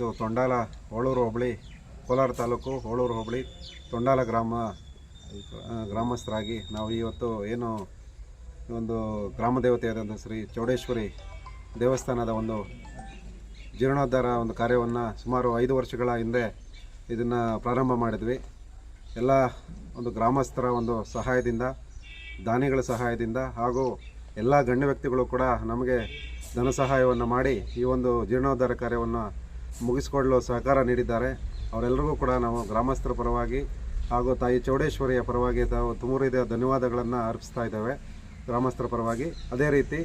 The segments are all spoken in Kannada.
ಇದು ತೊಂಡಾಲ ಹೋಳೂರು ಹೋಬಳಿ, ಕೋಲಾರ ತಾಲೂಕು ಹೋಳೂರು ಹೋಬಳಿ, ತೊಂಡಾಲ ಗ್ರಾಮ ಗ್ರಾಮಸ್ಥರಾಗಿ ನಾವು ಇವತ್ತು ಏನು ಒಂದು ಗ್ರಾಮ ದೇವತೆಯಾದಂಥ ಶ್ರೀ ಚೌಡೇಶ್ವರಿ ದೇವಸ್ಥಾನದ ಒಂದು ಜೀರ್ಣೋದ್ಧಾರ ಒಂದು ಕಾರ್ಯವನ್ನು ಸುಮಾರು ಐದು ವರ್ಷಗಳ ಹಿಂದೆ ಇದನ್ನು ಪ್ರಾರಂಭ ಮಾಡಿದ್ವಿ. ಎಲ್ಲ ಒಂದು ಗ್ರಾಮಸ್ಥರ ಒಂದು ಸಹಾಯದಿಂದ, ದಾನಿಗಳ ಸಹಾಯದಿಂದ ಹಾಗೂ ಎಲ್ಲ ಗಣ್ಯ ವ್ಯಕ್ತಿಗಳು ಕೂಡ ನಮಗೆ ಧನ ಸಹಾಯವನ್ನು ಮಾಡಿ ಈ ಒಂದು ಜೀರ್ಣೋದ್ಧಾರ ಕಾರ್ಯವನ್ನು ಮುಗಿಸಿಕೊಳ್ಳಲು ಸಹಕಾರ ನೀಡಿದ್ದಾರೆ. ಅವರೆಲ್ಲರಿಗೂ ಕೂಡ ನಾವು ಗ್ರಾಮಸ್ಥರ ಪರವಾಗಿ ಹಾಗೂ ತಾಯಿ ಚೌಡೇಶ್ವರಿಯ ಪರವಾಗಿ ತಾವು ತುಮೂರಿದ ಧನ್ಯವಾದಗಳನ್ನು ಅರ್ಪಿಸ್ತಾ ಇದ್ದೇವೆ ಗ್ರಾಮಸ್ಥರ ಪರವಾಗಿ. ಅದೇ ರೀತಿ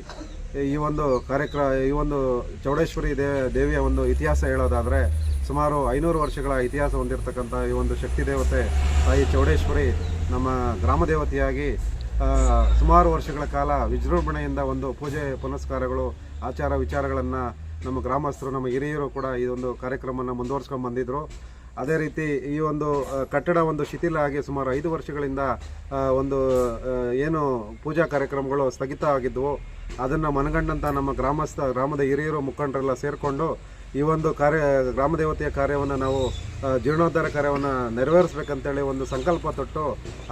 ಈ ಒಂದು ಕಾರ್ಯಕ್ರಮ ಈ ಒಂದು ಚೌಡೇಶ್ವರಿ ದೇ, ದೇವಿಯ ಒಂದು ಇತಿಹಾಸ ಹೇಳೋದಾದರೆ ಸುಮಾರು ಐನೂರು ವರ್ಷಗಳ ಇತಿಹಾಸ ಹೊಂದಿರತಕ್ಕಂಥ ಈ ಒಂದು ಶಕ್ತಿ ದೇವತೆ ತಾಯಿ ಚೌಡೇಶ್ವರಿ ನಮ್ಮ ಗ್ರಾಮ ದೇವತೆಯಾಗಿ ಸುಮಾರು ವರ್ಷಗಳ ಕಾಲ ವಿಜೃಂಭಣೆಯಿಂದ ಒಂದು ಪೂಜೆ ಪುನಸ್ಕಾರಗಳು, ಆಚಾರ ವಿಚಾರಗಳನ್ನು ನಮ್ಮ ಗ್ರಾಮಸ್ಥರು, ನಮ್ಮ ಹಿರಿಯರು ಕೂಡ ಈ ಒಂದು ಕಾರ್ಯಕ್ರಮವನ್ನು ಮುಂದುವರ್ಸ್ಕೊಂಡು ಬಂದಿದ್ದರು ಅದೇ ರೀತಿ ಈ ಒಂದು ಕಟ್ಟಡ ಒಂದು ಶಿಥಿಲ ಆಗಿ ಸುಮಾರು ಐದು ವರ್ಷಗಳಿಂದ ಒಂದು ಏನು ಪೂಜಾ ಕಾರ್ಯಕ್ರಮಗಳು ಸ್ಥಗಿತ ಆಗಿದ್ದವು ಅದನ್ನು ಮನಗಂಡಂಥ ನಮ್ಮ ಗ್ರಾಮಸ್ಥ, ಗ್ರಾಮದ ಹಿರಿಯರು, ಮುಖಂಡರೆಲ್ಲ ಸೇರಿಕೊಂಡು ಈ ಒಂದು ಕಾರ್ಯ ಗ್ರಾಮ ದೇವತೆಯ ಕಾರ್ಯವನ್ನು ನಾವು ಜೀರ್ಣೋದ್ಧಾರ ಕಾರ್ಯವನ್ನು ನೆರವೇರಿಸ್ಬೇಕಂತೇಳಿ ಒಂದು ಸಂಕಲ್ಪ ತೊಟ್ಟು,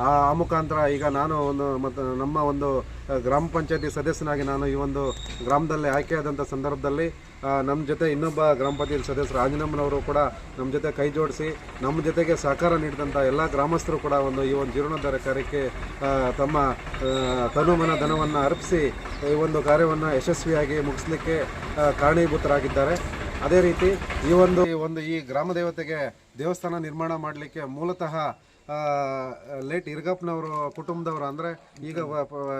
ಆ ಮುಖಾಂತರ ಈಗ ನಾನು ಒಂದು ಮತ್ತು ನಮ್ಮ ಒಂದು ಗ್ರಾಮ ಪಂಚಾಯತಿ ಸದಸ್ಯನಾಗಿ ನಾನು ಈ ಒಂದು ಗ್ರಾಮದಲ್ಲಿ ಆಯ್ಕೆಯಾದಂಥ ಸಂದರ್ಭದಲ್ಲಿ ನಮ್ಮ ಜೊತೆ ಇನ್ನೊಬ್ಬ ಗ್ರಾಮ ಪಂಚಾಯತಿ ಸದಸ್ಯರು ಆಂಜನಮ್ಮನವರು ಕೂಡ ನಮ್ಮ ಜೊತೆ ಕೈ ಜೋಡಿಸಿ ನಮ್ಮ ಜೊತೆಗೆ ಸಹಕಾರ ನೀಡಿದಂಥ ಎಲ್ಲ ಗ್ರಾಮಸ್ಥರು ಕೂಡ ಒಂದು ಈ ಒಂದು ಜೀರ್ಣೋದ್ಧಾರ ಕಾರ್ಯಕ್ಕೆ ತಮ್ಮ ತನುಮನ ಧನವನ್ನು ಅರ್ಪಿಸಿ ಈ ಒಂದು ಕಾರ್ಯವನ್ನು ಯಶಸ್ವಿಯಾಗಿ ಮುಗಿಸ್ಲಿಕ್ಕೆ ಕಾರಣೀಭೂತರಾಗಿದ್ದಾರೆ. ಅದೇ ರೀತಿ ಈ ಒಂದು ಈ ಒಂದು ಈ ಗ್ರಾಮ ದೇವತೆಗೆ ದೇವಸ್ಥಾನ ನಿರ್ಮಾಣ ಮಾಡಲಿಕ್ಕೆ ಮೂಲತಃ ಲೇಟ್ ಇರ್ಗಪ್ಪನವರು ಕುಟುಂಬದವರು ಅಂದರೆ ಈಗ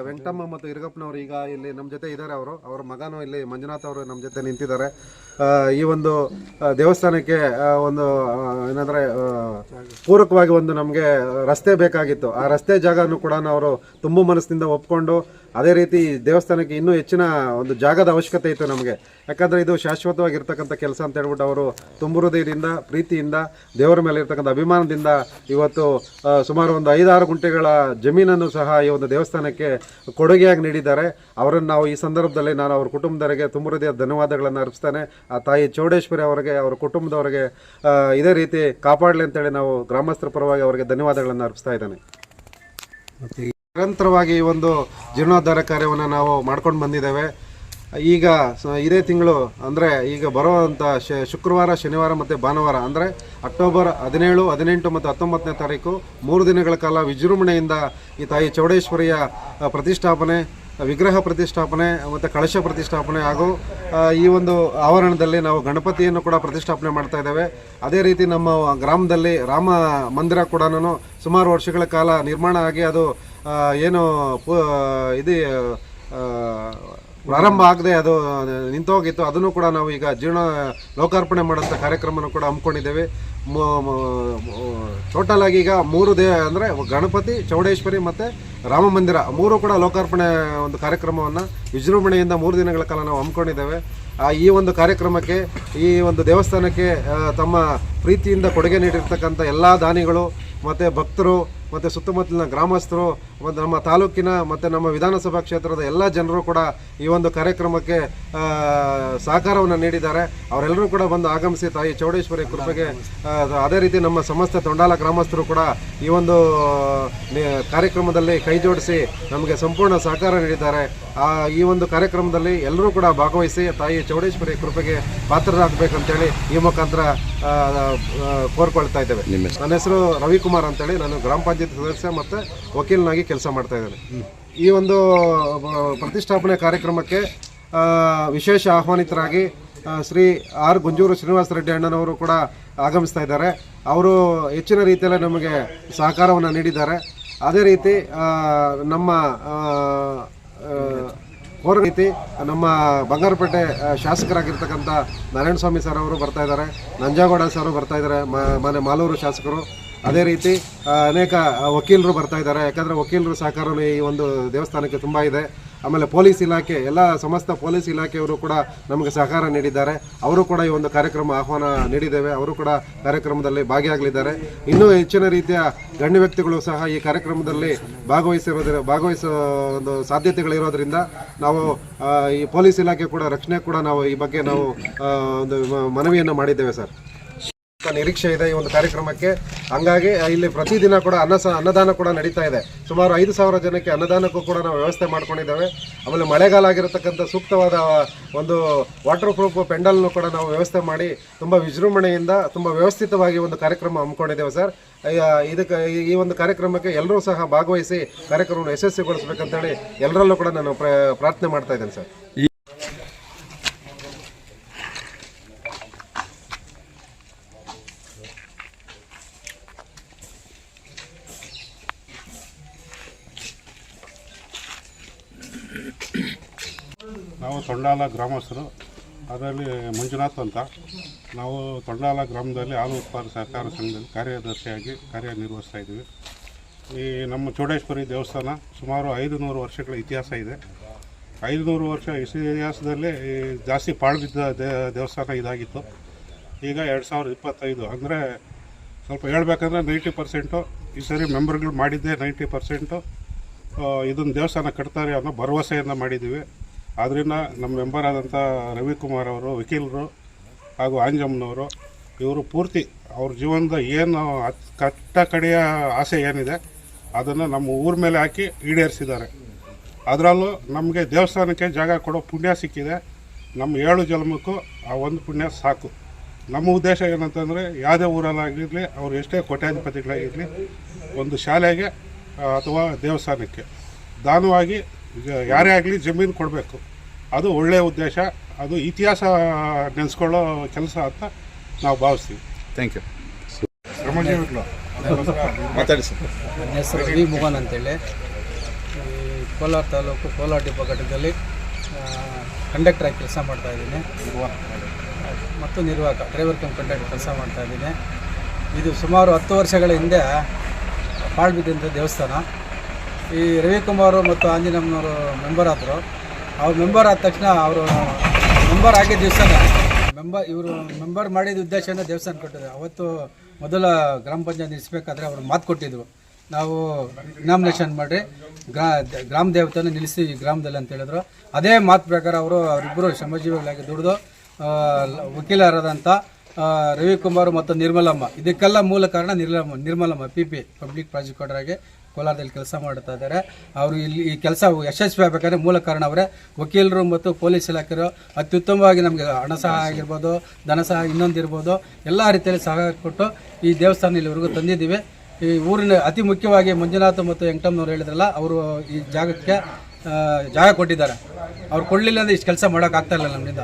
ವೆಂಕಟಮ್ಮ ಮತ್ತು ಇರ್ಗಪ್ಪನವರು ಈಗ ಇಲ್ಲಿ ನಮ್ಮ ಜೊತೆ ಇದ್ದಾರೆ ಅವರು. ಅವರ ಮಗನೂ ಇಲ್ಲಿ ಮಂಜುನಾಥ್ ಅವರು ನಮ್ಮ ಜೊತೆ ನಿಂತಿದ್ದಾರೆ. ಈ ಒಂದು ದೇವಸ್ಥಾನಕ್ಕೆ ಒಂದು ಏನಂದ್ರೆ ಪೂರಕವಾಗಿ ಒಂದು ನಮಗೆ ರಸ್ತೆ ಬೇಕಾಗಿತ್ತು. ಆ ರಸ್ತೆ ಜಾಗನೂ ಕೂಡ ಅವರು ತುಂಬ ಮನಸ್ಸಿನಿಂದ ಒಪ್ಕೊಂಡು ಅದೇ ರೀತಿ ದೇವಸ್ಥಾನಕ್ಕೆ ಇನ್ನೂ ಹೆಚ್ಚಿನ ಒಂದು ಜಾಗದ ಅವಶ್ಯಕತೆ ಇತ್ತು ನಮಗೆ. ಯಾಕಂದರೆ ಇದು ಶಾಶ್ವತವಾಗಿರ್ತಕ್ಕಂಥ ಕೆಲಸ ಅಂತ ಹೇಳ್ಬಿಟ್ಟು ಅವರು ತುಂಬು ಹೃದಯದಿಂದ ಪ್ರೀತಿಯಿಂದ, ದೇವರ ಮೇಲೆ ಇರ್ತಕ್ಕಂಥ ಅಭಿಮಾನದಿಂದ ಇವತ್ತು ಸುಮಾರು ಒಂದು ಐದಾರು ಗುಂಟೆಗಳ ಜಮೀನನ್ನು ಸಹ ಈ ಒಂದು ದೇವಸ್ಥಾನಕ್ಕೆ ಕೊಡುಗೆಯಾಗಿ ನೀಡಿದ್ದಾರೆ. ಅವರನ್ನು ನಾವು ಈ ಸಂದರ್ಭದಲ್ಲಿ ನಾನು ಅವ್ರ ಕುಟುಂಬದವರಿಗೆ ತುಂಬ ಹೃದಯ ಧನ್ಯವಾದಗಳನ್ನು ಅರ್ಪಿಸ್ತಾನೆ. ಆ ತಾಯಿ ಚೌಡೇಶ್ವರಿ ಅವರಿಗೆ, ಅವರ ಕುಟುಂಬದವರಿಗೆ ಇದೇ ರೀತಿ ಕಾಪಾಡಲಿ ಅಂತೇಳಿ ನಾವು ಗ್ರಾಮಸ್ಥರ ಪರವಾಗಿ ಅವರಿಗೆ ಧನ್ಯವಾದಗಳನ್ನು ಅರ್ಪಿಸ್ತಾ ಇದ್ದೇನೆ. ನಿರಂತರವಾಗಿ ಈ ಒಂದು ಜೀರ್ಣೋದ್ಧಾರ ಕಾರ್ಯವನ್ನು ನಾವು ಮಾಡ್ಕೊಂಡು ಬಂದಿದ್ದೇವೆ. ಈಗ ಇದೇ ತಿಂಗಳು, ಅಂದರೆ ಈಗ ಬರುವಂಥ ಶುಕ್ರವಾರ, ಶನಿವಾರ ಮತ್ತು ಭಾನುವಾರ, ಅಂದರೆ ಅಕ್ಟೋಬರ್ ಹದಿನೇಳು, ಹದಿನೆಂಟು ಮತ್ತು ಹತ್ತೊಂಬತ್ತನೇ ತಾರೀಕು, ಮೂರು ದಿನಗಳ ಕಾಲ ವಿಜೃಂಭಣೆಯಿಂದ ಈ ತಾಯಿ ಚೌಡೇಶ್ವರಿಯ ಪ್ರತಿಷ್ಠಾಪನೆ ವಿಗ್ರಹ ಪ್ರತಿಷ್ಠಾಪನೆ, ಮತ್ತು ಕಳಶ ಪ್ರತಿಷ್ಠಾಪನೆ ಹಾಗೂ ಈ ಒಂದು ಆವರಣದಲ್ಲಿ ನಾವು ಗಣಪತಿಯನ್ನು ಕೂಡ ಪ್ರತಿಷ್ಠಾಪನೆ ಮಾಡ್ತಾ ಇದ್ದೇವೆ. ಅದೇ ರೀತಿ ನಮ್ಮ ಗ್ರಾಮದಲ್ಲಿ ರಾಮ ಮಂದಿರ ಕೂಡ ಸುಮಾರು ವರ್ಷಗಳ ಕಾಲ ನಿರ್ಮಾಣ ಆಗಿ ಅದು ಏನು ಇದು ಪ್ರಾರಂಭ ಆಗದೆ ಅದು ನಿಂತೋಗಿತ್ತು. ಅದನ್ನು ಕೂಡ ನಾವು ಈಗ ಜೀರ್ಣ, ಲೋಕಾರ್ಪಣೆ ಮಾಡುವಂಥ ಕಾರ್ಯಕ್ರಮನೂ ಕೂಡ ಹಮ್ಮಿಕೊಂಡಿದ್ದೇವೆ. ಟೋಟಲ್ ಆಗಿ ಈಗ ಮೂರು ದೇ ಅಂದರೆ ಗಣಪತಿ, ಚೌಡೇಶ್ವರಿ ಮತ್ತು ರಾಮ ಮಂದಿರ. ಮೂರು ಕೂಡ ಲೋಕಾರ್ಪಣೆ ಒಂದು ಕಾರ್ಯಕ್ರಮವನ್ನು ವಿಜೃಂಭಣೆಯಿಂದ ಮೂರು ದಿನಗಳ ಕಾಲ ನಾವು ಹಮ್ಮಿಕೊಂಡಿದ್ದೇವೆ. ಈ ಒಂದು ಕಾರ್ಯಕ್ರಮಕ್ಕೆ, ಈ ಒಂದು ದೇವಸ್ಥಾನಕ್ಕೆ ತಮ್ಮ ಪ್ರೀತಿಯಿಂದ ಕೊಡುಗೆ ನೀಡಿರ್ತಕ್ಕಂಥ ಎಲ್ಲ ದಾನಿಗಳು ಮತ್ತು ಭಕ್ತರು ಮತ್ತು ಸುತ್ತಮುತ್ತಲಿನ ಗ್ರಾಮಸ್ಥರು ಮತ್ತು ನಮ್ಮ ತಾಲೂಕಿನ ಮತ್ತು ನಮ್ಮ ವಿಧಾನಸಭಾ ಕ್ಷೇತ್ರದ ಎಲ್ಲ ಜನರು ಕೂಡ ಈ ಒಂದು ಕಾರ್ಯಕ್ರಮಕ್ಕೆ ಸಹಕಾರವನ್ನು ನೀಡಿದ್ದಾರೆ. ಅವರೆಲ್ಲರೂ ಕೂಡ ಬಂದು ಆಗಮಿಸಿ ತಾಯಿ ಚೌಡೇಶ್ವರಿ ಕೃಪೆಗೆ ಅದೇ ರೀತಿ ನಮ್ಮ ಸಮಸ್ತ ತೊಂಡಾಲ ಗ್ರಾಮಸ್ಥರು ಕೂಡ ಈ ಒಂದು ಕಾರ್ಯಕ್ರಮದಲ್ಲಿ ಕೈ ಜೋಡಿಸಿ ನಮಗೆ ಸಂಪೂರ್ಣ ಸಹಕಾರ ನೀಡಿದ್ದಾರೆ. ಆ ಈ ಒಂದು ಕಾರ್ಯಕ್ರಮದಲ್ಲಿ ಎಲ್ಲರೂ ಕೂಡ ಭಾಗವಹಿಸಿ ತಾಯಿ ಚೌಡೇಶ್ವರಿ ಕೃಪೆಗೆ ಪಾತ್ರರಾಗಬೇಕಂತೇಳಿ ಈ ಮುಖಾಂತರ ಕೋರ್ಕೊಳ್ತಾ ಇದ್ದೇವೆ. ನನ್ನ ಹೆಸರು ರವಿಕುಮಾರ್ ಅಂತೇಳಿ. ನಾನು ಗ್ರಾಮ ಪಂಚಾಯತ್ ಸದಸ್ಯ ಮತ್ತು ವಕೀಲನಾಗಿ ಕೆಲಸ ಮಾಡ್ತಾ ಇದ್ದಾರೆ. ಈ ಒಂದು ಪ್ರತಿಷ್ಠಾಪನೆ ಕಾರ್ಯಕ್ರಮಕ್ಕೆ ವಿಶೇಷ ಆಹ್ವಾನಿತರಾಗಿ ಶ್ರೀ ಆರ್ ಗುಂಜೂರು ಶ್ರೀನಿವಾಸ ರೆಡ್ಡಿ ಅಣ್ಣನವರು ಕೂಡ ಆಗಮಿಸ್ತಾ ಇದ್ದಾರೆ. ಅವರು ಹೆಚ್ಚಿನ ರೀತಿಯಲ್ಲಿ ನಮಗೆ ಸಹಕಾರವನ್ನು ನೀಡಿದ್ದಾರೆ. ಅದೇ ರೀತಿ ನಮ್ಮ ಹೋರ ರೀತಿ ನಮ್ಮ ಬಂಗಾರಪೇಟೆ ಶಾಸಕರಾಗಿರ್ತಕ್ಕಂಥ ನಾರಾಯಣ ಸ್ವಾಮಿ ಸರ್ ಅವರು ಬರ್ತಾ ಇದ್ದಾರೆ. ನಂಜಾಗೌಡ ಸರ್ ಬರ್ತಾ ಇದ್ದಾರೆ. ಮನೆ ಮಾಲೂರು ಶಾಸಕರು. ಅದೇ ರೀತಿ ಅನೇಕ ವಕೀಲರು ಬರ್ತಾ ಇದ್ದಾರೆ. ಯಾಕಂದರೆ ವಕೀಲರು ಸಹಕಾರವೂ ಈ ಒಂದು ದೇವಸ್ಥಾನಕ್ಕೆ ತುಂಬ ಇದೆ. ಆಮೇಲೆ ಪೊಲೀಸ್ ಇಲಾಖೆ, ಎಲ್ಲ ಸಮಸ್ತ ಪೊಲೀಸ್ ಇಲಾಖೆಯವರು ಕೂಡ ನಮಗೆ ಸಹಕಾರ ನೀಡಿದ್ದಾರೆ. ಅವರು ಕೂಡ ಈ ಒಂದು ಕಾರ್ಯಕ್ರಮ ಆಹ್ವಾನ ನೀಡಿದ್ದೇವೆ. ಅವರು ಕೂಡ ಕಾರ್ಯಕ್ರಮದಲ್ಲಿ ಭಾಗಿಯಾಗಲಿದ್ದಾರೆ. ಇನ್ನೂ ಹೆಚ್ಚಿನ ರೀತಿಯ ಗಣ್ಯ ವ್ಯಕ್ತಿಗಳು ಸಹ ಈ ಕಾರ್ಯಕ್ರಮದಲ್ಲಿ ಭಾಗವಹಿಸಿರೋದ್ರ, ಭಾಗವಹಿಸೋ ಒಂದು ಸಾಧ್ಯತೆಗಳಿರೋದ್ರಿಂದ ನಾವು ಈ ಪೊಲೀಸ್ ಇಲಾಖೆ ಕೂಡ, ರಕ್ಷಣೆ ಕೂಡ ನಾವು ಈ ಬಗ್ಗೆ ನಾವು ಒಂದು ಮನವಿಯನ್ನು ಮಾಡಿದ್ದೇವೆ, ಸರ್. ನಿರೀಕ್ಷೆ ಇದೆ ಈ ಒಂದು ಕಾರ್ಯಕ್ರಮಕ್ಕೆ. ಹಂಗಾಗಿ ಇಲ್ಲಿ ಪ್ರತಿದಿನ ಕೂಡ ಅನ್ನ ಅನ್ನದಾನ ಕೂಡ ನಡೀತಾ ಇದೆ. ಸುಮಾರು ಐದು ಸಾವಿರ ಜನಕ್ಕೆ ಅನ್ನದಾನಕ್ಕೂ ಕೂಡ ನಾವು ವ್ಯವಸ್ಥೆ ಮಾಡ್ಕೊಂಡಿದ್ದೇವೆ. ಆಮೇಲೆ ಮಳೆಗಾಲ ಆಗಿರತಕ್ಕಂಥ ಸೂಕ್ತವಾದ ಒಂದು ವಾಟರ್ ಪ್ರೂಫ್ ಪೆಂಡಲ್ನು ಕೂಡ ನಾವು ವ್ಯವಸ್ಥೆ ಮಾಡಿ, ತುಂಬ ವಿಜೃಂಭಣೆಯಿಂದ, ತುಂಬ ವ್ಯವಸ್ಥಿತವಾಗಿ ಒಂದು ಕಾರ್ಯಕ್ರಮ ಹಮ್ಮಿಕೊಂಡಿದ್ದೇವೆ ಸರ್. ಇದಕ್ಕೆ, ಈ- ಒಂದು ಕಾರ್ಯಕ್ರಮಕ್ಕೆ ಎಲ್ಲರೂ ಸಹ ಭಾಗವಹಿಸಿ ಕಾರ್ಯಕ್ರಮವನ್ನು ಯಶಸ್ವಿಗೊಳಿಸಬೇಕಂತೇಳಿ ಎಲ್ಲರಲ್ಲೂ ಕೂಡ ನಾನು ಪ್ರ- ಪ್ರಾರ್ಥನೆ ಮಾಡ್ತಾ ಇದ್ದೇನೆ ಸರ್. ನಾವು ತೊಂಡಾಲ ಗ್ರಾಮಸ್ಥರು, ಅದರಲ್ಲಿ ಮಂಜುನಾಥ್ ಅಂತ. ನಾವು ತೊಂಡಾಲ ಗ್ರಾಮದಲ್ಲಿ ಹಾಲು ಉತ್ಪಾದಕ ಸಹಕಾರ ಸಂಘದಲ್ಲಿ ಕಾರ್ಯದರ್ಶಿಯಾಗಿ ಕಾರ್ಯನಿರ್ವಹಿಸ್ತಾ ಇದ್ದೀವಿ. ಈ ನಮ್ಮ ಚೌಡೇಶ್ವರಿ ದೇವಸ್ಥಾನ ಸುಮಾರು ಐದು ನೂರು ವರ್ಷಗಳ ಇತಿಹಾಸ ಇದೆ. ಐದು ನೂರು ವರ್ಷ ಇತಿಹಾಸದಲ್ಲಿ ಜಾಸ್ತಿ ಪಾಳ್ಬಿದ್ದ ದೇವಸ್ಥಾನ ಇದಾಗಿತ್ತು. ಈಗ ಎರಡು ಸಾವಿರದ ಇಪ್ಪತ್ತೈದು, ಅಂದರೆ ಸ್ವಲ್ಪ ಹೇಳ್ಬೇಕಂದ್ರೆ ನೈಂಟಿ ಪರ್ಸೆಂಟು ಈ ಸರಿ ಮೆಂಬರ್ಗಳು ಮಾಡಿದ್ದೆ ನೈಂಟಿ ಪರ್ಸೆಂಟು ಇದನ್ನು ದೇವಸ್ಥಾನ ಕಟ್ತಾರೆ ಅನ್ನೋ ಭರವಸೆಯನ್ನು ಮಾಡಿದ್ದೀವಿ. ಆದ್ದರಿಂದ ನಮ್ಮ ಮೆಂಬರ್ ಆದಂಥ ರವಿಕುಮಾರ್ ಅವರು, ವಕೀಲರು ಹಾಗೂ ಆಂಜಮ್ಮನವರು, ಇವರು ಪೂರ್ತಿ ಅವ್ರ ಜೀವನದ ಏನು ಕಟ್ಟ ಕಡೆಯ ಆಸೆ ಏನಿದೆ, ಅದನ್ನು ನಮ್ಮ ಊರ ಮೇಲೆ ಹಾಕಿ ಈಡೇರಿಸಿದ್ದಾರೆ. ಅದರಲ್ಲೂ ನಮಗೆ ದೇವಸ್ಥಾನಕ್ಕೆ ಜಾಗ ಕೊಡೋ ಪುಣ್ಯ ಸಿಕ್ಕಿದೆ. ನಮ್ಮ ಏಳು ಜನ್ಮಕ್ಕೂ ಆ ಒಂದು ಪುಣ್ಯ ಸಾಕು. ನಮ್ಮ ಉದ್ದೇಶ ಏನಂತಂದರೆ, ಯಾವುದೇ ಊರಲ್ಲಾಗಿರಲಿ, ಅವರು ಎಷ್ಟೇ ಕೋಟ್ಯಾಧಿಪತಿಗಳಾಗಿರಲಿ, ಒಂದು ಶಾಲೆಗೆ ಅಥವಾ ದೇವಸ್ಥಾನಕ್ಕೆ. ದಾನವಾಗಿ ಯಾರೇ ಆಗಲಿ ಜಮೀನು ಕೊಡಬೇಕು. ಅದು ಒಳ್ಳೆಯ ಉದ್ದೇಶ. ಅದು ಇತಿಹಾಸ ನೆನೆಸ್ಕೊಳ್ಳೋ ಕೆಲಸ ಅಂತ ನಾವು ಭಾವಿಸ್ತೀವಿ. ಥ್ಯಾಂಕ್ ಯು ಶ್ರಮಜೀವಿಗಳು ಮಾತಾಡಿ ಸರ್. ನನ್ನ ಹೆಸರು ವಿ ಮೋಹನ್ ಅಂತೇಳಿ. ಈ ಕೋಲಾರ ತಾಲೂಕು ಕೋಲಾರ ಡಿಪೋ ಘಟಕದಲ್ಲಿ ಕಂಡಕ್ಟರಾಗಿ ಕೆಲಸ ಮಾಡ್ತಾ ಇದ್ದೀನಿ. ಮತ್ತು ನಿರ್ವಾಹಕ ಡ್ರೈವರ್ ಕಮ್ ಕಂಡಕ್ಟರ್ ಕೆಲಸ ಮಾಡ್ತಾ ಇದ್ದೀನಿ. ಇದು ಸುಮಾರು ಹತ್ತು ವರ್ಷಗಳ ಹಿಂದೆ ಪಾಳ್ಬಿದ್ದಂಥ ದೇವಸ್ಥಾನ. ಈ ರವಿಕುಮಾರ್ ಮತ್ತು ಆಂಜನಮ್ಮನವರು ಮೆಂಬರ್ ಆದರು. ಅವ್ರು ಮೆಂಬರ್ ಆದ ತಕ್ಷಣ ಅವರು ಮೆಂಬರ್ ಆಗಿದ್ದ ದೇವಸ್ಥಾನ ಮೆಂಬರ್ ಇವರು ಮೆಂಬರ್ ಮಾಡಿದ ಉದ್ದೇಶನ ದೇವಸ್ಥಾನ ಕೊಟ್ಟಿದೆ ಅವತ್ತು ಮೊದಲ ಗ್ರಾಮ ಪಂಚಾಯತ್ ನಿಲ್ಲಿಸಬೇಕಾದ್ರೆ ಅವರು ಮಾತು ಕೊಟ್ಟಿದ್ರು. ನಾವು ನಾಮಿನೇಷನ್ ಮಾಡಿ ಗ್ರಾ ಗ್ರಾಮ ದೇವತೆಯನ್ನು ನಿಲ್ಲಿಸಿ ಈ ಗ್ರಾಮದಲ್ಲಿ ಅಂತ ಹೇಳಿದ್ರು. ಅದೇ ಮಾತು ಪ್ರಕಾರ ಅವರು ಅವರಿಬ್ಬರು ಶ್ರಮಜೀವಿಗಳಾಗಿ ದುಡಿದು ವಕೀಲರಾದಂಥ ರವಿಕುಮಾರ್ ಮತ್ತು ನಿರ್ಮಲಮ್ಮ. ಇದಕ್ಕೆಲ್ಲ ಮೂಲ ಕಾರಣ Nirmalamma Nirmalamma P P public prosecutor ಆಗಿ ಕೋಲಾರದಲ್ಲಿ ಕೆಲಸ ಮಾಡ್ತಾ ಇದ್ದಾರೆ. ಅವರು ಇಲ್ಲಿ ಈ ಕೆಲಸ ಯಶಸ್ವಿ ಆಗಬೇಕಾದ್ರೆ ಮೂಲ ಕಾರಣ ಅವರೇ. ವಕೀಲರು ಮತ್ತು ಪೊಲೀಸ್ ಇಲಾಖೆಯರು ಅತ್ಯುತ್ತಮವಾಗಿ ನಮಗೆ ಹಣ ಸಹ ಆಗಿರ್ಬೋದು, ಧನ ಸಹ ಇನ್ನೊಂದು ಇರ್ಬೋದು, ಎಲ್ಲ ರೀತಿಯಲ್ಲಿ ಸಹಕಾರ ಕೊಟ್ಟು ಈ ದೇವಸ್ಥಾನ ಇಲ್ಲಿವರೆಗೂ ತಂದಿದ್ದೀವಿ. ಈ ಊರಿನ ಅತಿ ಮುಖ್ಯವಾಗಿ ಮಂಜುನಾಥ್ ಮತ್ತು ವೆಂಕಟಮ್ಮನವ್ರು ಹೇಳಿದ್ರಲ್ಲ, ಅವರು ಈ ಜಾಗಕ್ಕೆ ಜಾಗ ಕೊಟ್ಟಿದ್ದಾರೆ. ಅವ್ರು ಕೊಡಲಿಲ್ಲ ಅಂದರೆ ಇಷ್ಟು ಕೆಲಸ ಮಾಡೋಕ್ಕಾಗ್ತಾ ಇಲ್ಲ ನಮ್ಮಿಂದ.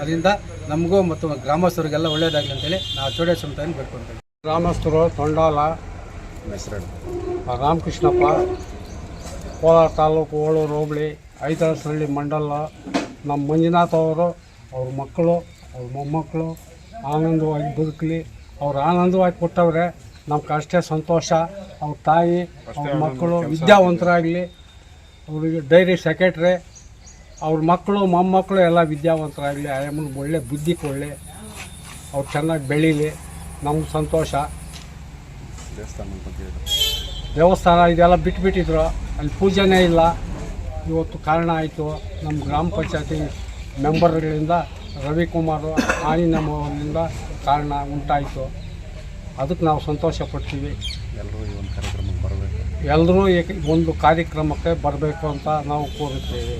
ಅದರಿಂದ ನಮಗೂ ಮತ್ತು ಗ್ರಾಮಸ್ಥರಿಗೆಲ್ಲ ಒಳ್ಳೆಯದಾಗಲಿ ಅಂತೇಳಿ ನಾವು ಚೌಡೇಶ್ವರ ತಾಯಿನ ಬೇಡ್ಕೊಳ್ತೀವಿ. ಗ್ರಾಮಸ್ಥರು ತೊಂಡಾಲ ರಾಮಕೃಷ್ಣಪ್ಪ ಕೋಲಾರ ತಾಲೂಕು ಓಳೂರು ಹೋಬಳಿ ಐದರಸಹಳ್ಳಿ ಮಂಡಲ ನಮ್ಮ ಮಂಜುನಾಥ್ ಅವರು ಅವ್ರ ಮಕ್ಕಳು ಅವ್ರ ಮೊಮ್ಮಕ್ಕಳು ಆನಂದವಾಗಿ ಬದುಕಲಿ ಅವ್ರು ಆನಂದವಾಗಿ ಕೊಟ್ಟವ್ರೆ ನಮ್ಗೆ ಅಷ್ಟೇ ಸಂತೋಷ. ಅವ್ರ ತಾಯಿ ಅವ್ರ ಮಕ್ಕಳು ವಿದ್ಯಾವಂತರಾಗಲಿ ಅವರಿಗೆ ಡೈರಿ ಸೆಕ್ರೆಟ್ರಿ ಅವ್ರ ಮಕ್ಕಳು ಮೊಮ್ಮಕ್ಕಳು ಎಲ್ಲ ವಿದ್ಯಾವಂತರಾಗಲಿ ಅಯ್ಯಮ್ಮನ ಒಳ್ಳೆ ಬುದ್ಧಿ ಕೊಳ್ಳೆ ಅವ್ರು ಚೆನ್ನಾಗಿ ಬೆಳೀಲಿ ನಮ್ಗೆ ಸಂತೋಷ. ದೇವಸ್ಥಾನ ಇದೆಲ್ಲ ಬಿಟ್ಬಿಟ್ಟಿದ್ರು. ಅಲ್ಲಿ ಪೂಜೆನೇ ಇಲ್ಲ. ಇವತ್ತು ಕಾರಣ ಆಯಿತು. ನಮ್ಮ ಗ್ರಾಮ ಪಂಚಾಯತಿ ಮೆಂಬರ್ಗಳಿಂದ ರವಿಕುಮಾರ್ ಆನಿನಮ್ಮವರಿಂದ ಕಾರಣ ಉಂಟಾಯಿತು. ಅದಕ್ಕೆ ನಾವು ಸಂತೋಷ ಪಡ್ತೀವಿ. ಎಲ್ಲರೂ ಈ ಒಂದು ಕಾರ್ಯಕ್ರಮಕ್ಕೆ ಬರಬೇಕು. ಅಂತ ನಾವು ಕೋರುತ್ತೇವೆ.